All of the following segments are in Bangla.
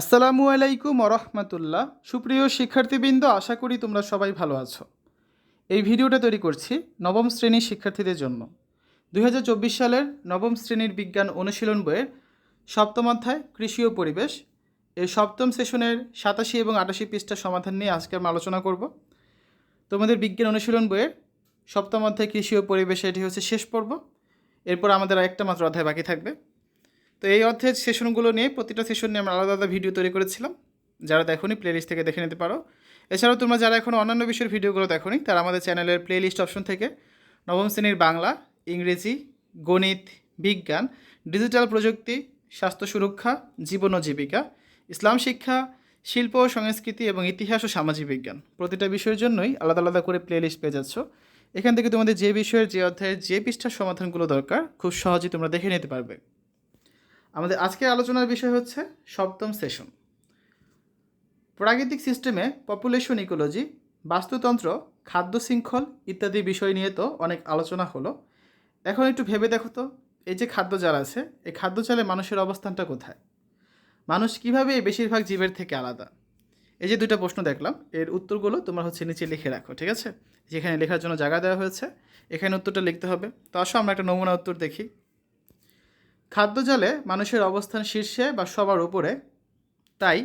আসসালামু আলাইকুম রহমতুল্লাহ সুপ্রিয় শিক্ষার্থীবৃন্দ, আশা করি তোমরা সবাই ভালো আছো। এই ভিডিওটা তৈরি করছি নবম শ্রেণির শিক্ষার্থীদের জন্য। দু হাজার চব্বিশ সালের নবম শ্রেণির বিজ্ঞান অনুশীলন বইয়ের সপ্তম অধ্যায়, কৃষি ও পরিবেশ। এই সপ্তম সেশনের সাতাশি এবং আটাশি পৃষ্ঠা সমাধান নিয়ে আজকে আমরা আলোচনা করব। তোমাদের বিজ্ঞান অনুশীলন বইয়ের সপ্তম অধ্যায়, কৃষি ও পরিবেশ, এটি হচ্ছে শেষ পর্ব। এরপর আমাদের আরেকটা মাত্র অধ্যায় বাকি থাকবে। তো এই অধ্যায়ের সেশনগুলো নিয়ে প্রতিটা সেশন নিয়ে আমরা আলাদা আলাদা ভিডিও তৈরি করেছিলাম। যারা দেখোনি প্লেলিস্ট থেকে দেখে নিতে পারো। এছাড়াও তোমরা যারা এখন অন্যান্য বিষয়ের ভিডিওগুলো দেখোনি, তারা আমাদের চ্যানেলের প্লেলিস্ট অপশন থেকে নবম শ্রেণির বাংলা, ইংরেজি, গণিত, বিজ্ঞান ডিজিটাল প্রযুক্তি, স্বাস্থ্য সুরক্ষা, জীবন ও জীবিকা, ইসলাম শিক্ষা, শিল্প ও সংস্কৃতি এবং ইতিহাস ও সামাজিক বিজ্ঞান। প্রতিটা বিষয়ের জন্যই আলাদা আলাদা করে প্লেলিস্ট পেয়ে যাচ্ছ। এখান থেকে তোমাদের যে বিষয়ের, যে অধ্যায়ের, যে পৃষ্ঠার সমাধানগুলো দরকার, খুব সহজেই তোমরা দেখে নিতে পারবে। আমাদের আজকের আলোচনার বিষয় হচ্ছে সপ্তম সেশন। প্রাকৃতিক সিস্টেমে পপুলেশন ইকোলজি, বাস্তুতন্ত্র, খাদ্য শৃঙ্খল ইত্যাদি বিষয় নিয়ে তো অনেক আলোচনা হলো। এখন একটু ভেবে দেখো তো, এই যে খাদ্য জাল আছে, এই খাদ্য জালে মানুষের অবস্থানটা কোথায়? মানুষ কীভাবে এই বেশিরভাগ জীবের থেকে আলাদা? এই যে দুটো প্রশ্ন দেখলাম, এর উত্তরগুলো তোমরা হচ্ছে নিচে লিখে রাখো, ঠিক আছে? যেখানে লেখার জন্য জায়গা দেওয়া হয়েছে, এখানে উত্তরটা লিখতে হবে। তো আসো আমরা একটা নমুনা উত্তর দেখি। খাদ্যজালে মানুষের অবস্থান শীর্ষে বা সবার উপরে। তাই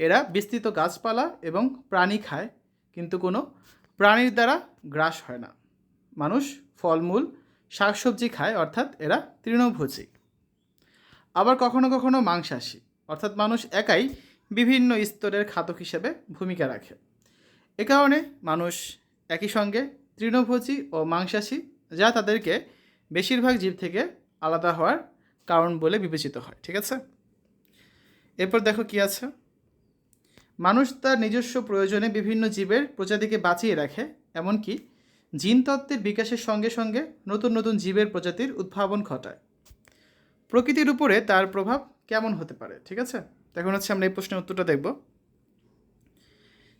এরা বিস্তৃত গাছপালা এবং প্রাণী খায়, কিন্তু কোনো প্রাণীর দ্বারা গ্রাস হয় না। মানুষ ফলমূল, শাকসবজি খায়, অর্থাৎ এরা তৃণভোজী। আবার কখনো কখনো মাংসাশী, অর্থাৎ মানুষ একাই বিভিন্ন স্তরের খাতক হিসেবে ভূমিকা রাখে। এ কারণে মানুষ একই সঙ্গে তৃণভোজী ও মাংসাশী, যা তাদেরকে বেশিরভাগ জীব থেকে আলাদা হওয়ার কারণ বলে বিবেচিত হয়, ঠিক আছে? এরপর দেখো কি আছে? মানুষ তার নিজস্ব প্রয়োজনে বিভিন্ন জীবের প্রজাতিকে বাঁচিয়ে রাখে, এমনকি জিনতত্ত্বের বিকাশের সঙ্গে সঙ্গে নতুন নতুন জীবের প্রজাতির উদ্ভাবন ঘটায়। প্রকৃতির উপরে তার প্রভাব কেমন হতে পারে, ঠিক আছে? এখন হচ্ছে আমরা এই প্রশ্নের উত্তরটা দেখব।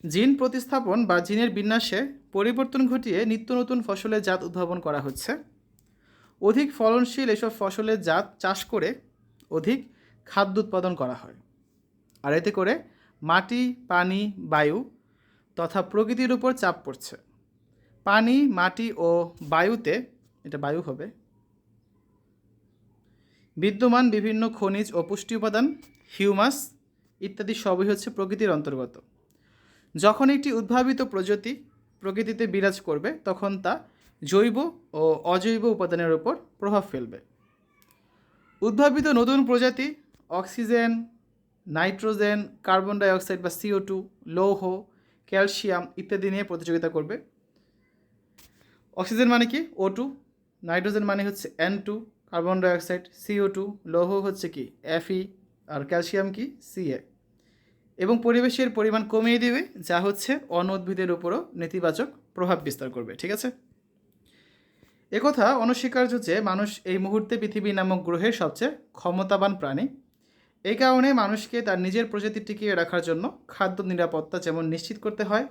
জিন প্রতিস্থাপন বা জিনের বিন্যাসে পরিবর্তন ঘটিয়ে নিত্য নতুন ফসলের জাত উদ্ভাবন করা হচ্ছে। অধিক ফলনশীল এসব ফসলের জাত চাষ করে অধিক খাদ্য উৎপাদন করা হয়। আর এতে করে মাটি, পানি, বায়ু তথা প্রকৃতির উপর চাপ পড়ছে। পানি, মাটি ও বায়ুতে, এটা বায়ু হবে, বিদ্যমান বিভিন্ন খনিজ ও পুষ্টি উপাদান, হিউমাস ইত্যাদি সবই হচ্ছে প্রকৃতির অন্তর্গত। যখন একটি উদ্ভাবিত প্রজাতি প্রকৃতিতে বিরাজ করবে, তখন তা জৈব ও অজৈব উপাদানের উপর প্রভাব ফেলবে। উদ্ভাবিত নতুন প্রজাতি অক্সিজেন, নাইট্রোজেন, কার্বন ডাইঅক্সাইড বা সিও টু, লৌহ, ক্যালসিয়াম ইত্যাদি নিয়ে প্রতিযোগিতা করবে। অক্সিজেন মানে কি? ও টু। নাইট্রোজেন মানে হচ্ছে N two. Carbon dioxide CO two. লৌহ হচ্ছে কি? এফই আর ক্যালসিয়াম কি? সিএ এবং পরিবেশের পরিমাণ কমিয়ে দেবে, যা হচ্ছে অন উদ্ভিদের উপরও নেতিবাচক প্রভাব বিস্তার করবে। ঠিক আছে? একথা অনস্বীকার্য যে মানুষ এই মুহূর্তে পৃথিবী নামক গ্রহের সবচেয়ে ক্ষমতাবান প্রাণী। এই কারণে মানুষকে তার নিজের প্রজাতি টিকিয়ে রাখার জন্য খাদ্য নিরাপত্তা যেমন নিশ্চিত করতে হয়,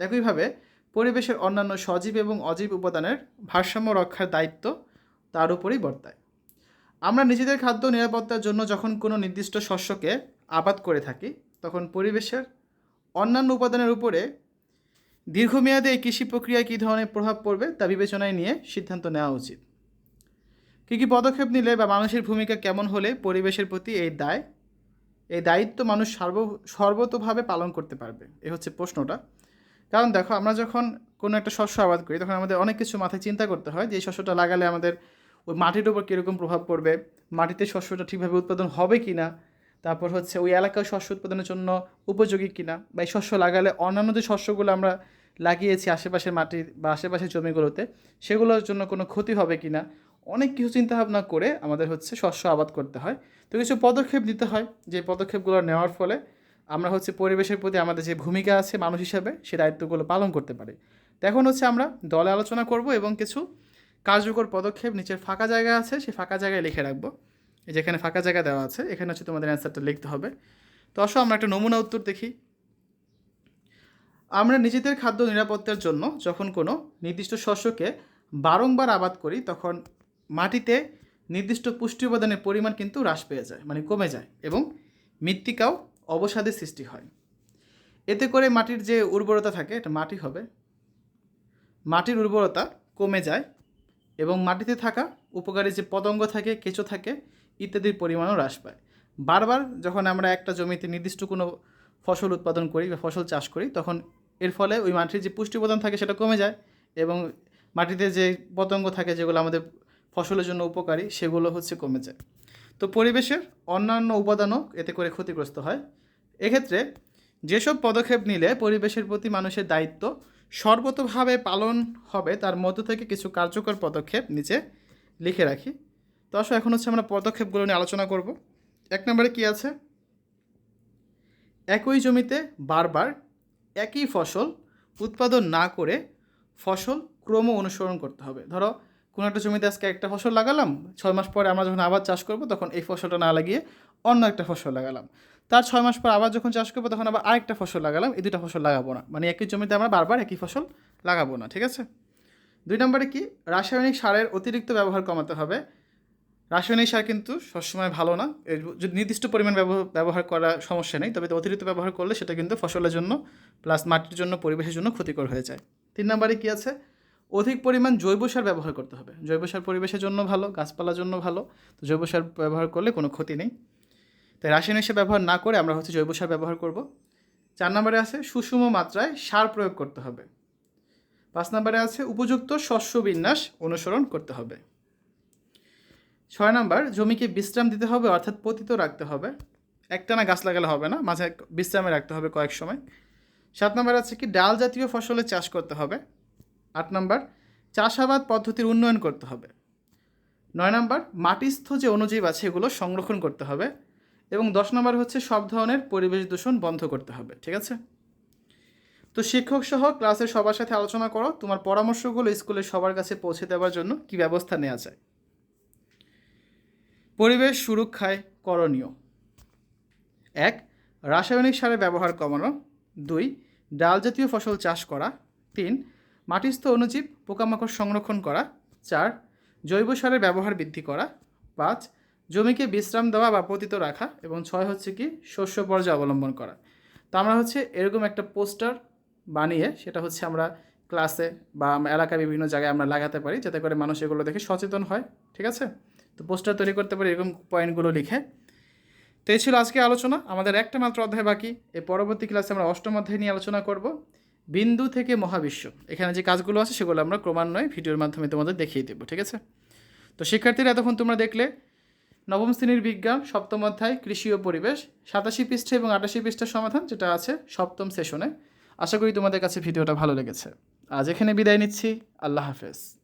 একইভাবে পরিবেশের অন্যান্য সজীব এবং অজীব উপাদানের ভারসাম্য রক্ষার দায়িত্ব তার উপরেই বর্তায়। আমরা নিজেদের খাদ্য নিরাপত্তার জন্য যখন কোনো নির্দিষ্ট শস্যকে আবাদ করে থাকি, তখন পরিবেশের অন্যান্য উপাদানের উপরে দীর্ঘমেয়াদে এই কৃষি প্রক্রিয়ায় কী ধরনের প্রভাব পড়বে তা বিবেচনায় নিয়ে সিদ্ধান্ত নেওয়া উচিত। কী কী পদক্ষেপ নিলে বা মানুষের ভূমিকা কেমন হলে পরিবেশের প্রতি এই দায়, এই দায়িত্ব মানুষ সর্ব, সর্বতভাবে পালন করতে পারবে? এ হচ্ছে প্রশ্নটা। কারণ দেখো, আমরা যখন কোনো একটা শস্য আবাদ করি, তখন আমাদের অনেক কিছু মাথায় চিন্তা করতে হয় যে এই শস্যটা লাগালে আমাদের ওই মাটির উপর কীরকম প্রভাব পড়বে, মাটিতে শস্যটা ঠিকভাবে উৎপাদন হবে কি না তারপর হচ্ছে ওই এলাকায় শস্য উৎপাদনের জন্য উপযোগী কিনা, বা এই শস্য লাগালে অন্যান্য যে শস্যগুলো আমরা লাগিয়েছি আশেপাশের মাটি বা আশেপাশের জমিগুলোতে, সেগুলোর জন্য কোনো ক্ষতি হবে কি না অনেক কিছু চিন্তাভাবনা করে আমাদের হচ্ছে শস্য আবাদ করতে হয়। তো কিছু পদক্ষেপ নিতে হয়, যে পদক্ষেপগুলো নেওয়ার ফলে আমরা হচ্ছে পরিবেশের প্রতি আমাদের যে ভূমিকা আছে মানুষ হিসাবে, সে দায়িত্বগুলো পালন করতে পারি। তো এখন হচ্ছে আমরা দলে আলোচনা করব এবং কিছু কার্যকর পদক্ষেপ নিচের ফাঁকা জায়গা আছে, সেই ফাঁকা জায়গায় লিখে রাখব। যেখানে ফাঁকা জায়গা দেওয়া আছে, এখানে হচ্ছে তোমাদের অ্যান্সারটা লিখতে হবে। তো আসো আমরা একটা নমুনা উত্তর দেখি। আমরা নিজেদের খাদ্য নিরাপত্তার জন্য যখন কোনো নির্দিষ্ট শস্যকে বারংবার আবাদ করি, তখন মাটিতে নির্দিষ্ট পুষ্টি উপাদানের পরিমাণ কিন্তু হ্রাস পেয়ে যায় মানে কমে যায় এবং মৃত্তিকাও অবসাদের সৃষ্টি হয়। এতে করে মাটির যে উর্বরতা থাকে, এটা মাটি হবে। মাটির উর্বরতা কমে যায় এবং মাটিতে থাকা উপকারী যে পতঙ্গ থাকে, কেঁচো থাকে, ইত্যাদির পরিমাণও হ্রাস পায়। বারবার যখন আমরা একটা জমিতে নির্দিষ্ট কোনো ফসল উৎপাদন করি বা ফসল চাষ করি, তখন এর ফলে ওই মাটির যে পুষ্টি উপাদান থাকে সেটা কমে যায় এবং মাটিতে যে পতঙ্গ থাকে যেগুলো আমাদের ফসলের জন্য উপকারী, সেগুলো হচ্ছে কমে যায়। তো পরিবেশের অন্যান্য উপাদানও এতে করে ক্ষতিগ্রস্ত হয়। এক্ষেত্রে যেসব পদক্ষেপ নিলে পরিবেশের প্রতি মানুষের দায়িত্ব সর্বতভাবে পালন হবে, তার মধ্য থেকে কিছু কার্যকর পদক্ষেপ নিচে লিখে রাখি। তো আসো, এখন হচ্ছে আমরা পদক্ষেপগুলো নিয়ে আলোচনা করব। এক নম্বরে কি আছে? একই জমিতে বারবার একই ফসল উৎপাদন না করে ফসল ক্রম অনুসরণ করতে হবে। ধরো, কোনো একটা জমিতে আজকে একটা ফসল লাগালাম, ছয় মাস পরে আমরা যখন আবার চাষ করব, তখন এই ফসলটা না লাগিয়ে অন্য একটা ফসল লাগালাম। তার ছয় মাস পর আবার যখন চাষ করব, তখন আবার আরেকটা ফসল লাগালাম, এই দুটা ফসল লাগাবো না। মানে একই জমিতে আমরা বারবার একই ফসল লাগাবো না, ঠিক আছে? দুই নম্বরে কি? রাসায়নিক সারের অতিরিক্ত ব্যবহার কমাতে হবে। রাসায়নিক সার কিন্তু সবসময় ভালো না। এর যদি নির্দিষ্ট পরিমাণ ব্যবহার করা সমস্যা নেই, তবে অতিরিক্ত ব্যবহার করলে সেটা কিন্তু ফসলের জন্য প্লাস মাটির জন্য, পরিবেশের জন্য ক্ষতিকর হয়ে যায়। তিন নম্বরে কি আছে? অধিক পরিমাণ জৈব সার ব্যবহার করতে হবে। জৈব সার পরিবেশের জন্য ভালো, গাছপালার জন্য ভালো, তো জৈব সার ব্যবহার করলে কোনো ক্ষতি নেই। তাই রাসায়নিক সার ব্যবহার না করে আমরা হচ্ছে জৈব সার ব্যবহার করব। চার নম্বরে আছে সুষম মাত্রায় সার প্রয়োগ করতে হবে। পাঁচ নম্বরে আছে উপযুক্ত শস্য বিন্যাস অনুসরণ করতে হবে। ছয় নম্বর, জমিকে বিশ্রাম দিতে হবে, অর্থাৎ পতিত রাখতে হবে। একটানা গাছ লাগালে হবে না, মাঝে বিশ্রামে রাখতে হবে কয়েক সময়। সাত নম্বর আছে কি, ডাল জাতীয় ফসলের চাষ করতে হবে। আট নম্বর, চাষাবাদ পদ্ধতির উন্নয়ন করতে হবে। নয় নম্বর, মাটিস্থ যে অণুজীব আছে এগুলো সংরক্ষণ করতে হবে। এবং দশ নম্বর হচ্ছে, সব ধরনের পরিবেশ দূষণ বন্ধ করতে হবে, ঠিক আছে? তো শিক্ষক সহ ক্লাসের সবার সাথে আলোচনা করো, তোমার পরামর্শগুলো স্কুলের সবার কাছে পৌঁছে দেওয়ার জন্য কি ব্যবস্থা নেওয়া যায়? পরিবেশ সুরক্ষায় করণীয়। এক, রাসায়নিক সারের ব্যবহার কমানো। দুই, ডাল জাতীয় ফসল চাষ করা। তিন, মাটিস্থ অণুজীব পোকামাকড় সংরক্ষণ করা। চার, জৈব সারের ব্যবহার বৃদ্ধি করা। পাঁচ, জমিকে বিশ্রাম দেওয়া বা পতিত রাখা। এবং ছয় হচ্ছে কি, শস্য পর্যায় অবলম্বন করা। তো আমরা হচ্ছে এরকম একটা পোস্টার বানিয়ে সেটা হচ্ছে আমরা ক্লাসে বা এলাকায় বিভিন্ন জায়গায় আমরা লাগাতে পারি। যাতে করে মানুষ এগুলো দেখে সচেতন হয়। ঠিক আছে? তো পোস্টার তৈরি করতে পারি, এরকম পয়েন্টগুলো লিখে। তো এই ছিল আজকে আলোচনা। আমাদের একটা মাত্র অধ্যায় বাকি। এই পরবর্তী ক্লাসে আমরা অষ্টম অধ্যায় নিয়ে আলোচনা করব। বিন্দু থেকে মহাবিশ্ব। এখানে যে কাজগুলো আছে, সেগুলো আমরা ক্রমান্বয়ে ভিডিওর মাধ্যমে তোমাদের দেখিয়ে দেবো, ঠিক আছে? তো শিক্ষার্থীরা, এতক্ষণ তোমরা দেখলে, নবম শ্রেণির বিজ্ঞান, সপ্তম অধ্যায়, কৃষি ও পরিবেশ, সাতাশি পৃষ্ঠে এবং আটাশি পৃষ্ঠার সমাধান, যেটা আছে সপ্তম সেশনে আশা করি তোমাদের কাছে ভিডিওটা ভালো লেগেছে। আজ এখানে বিদায় নিচ্ছি। আল্লাহ হাফেজ।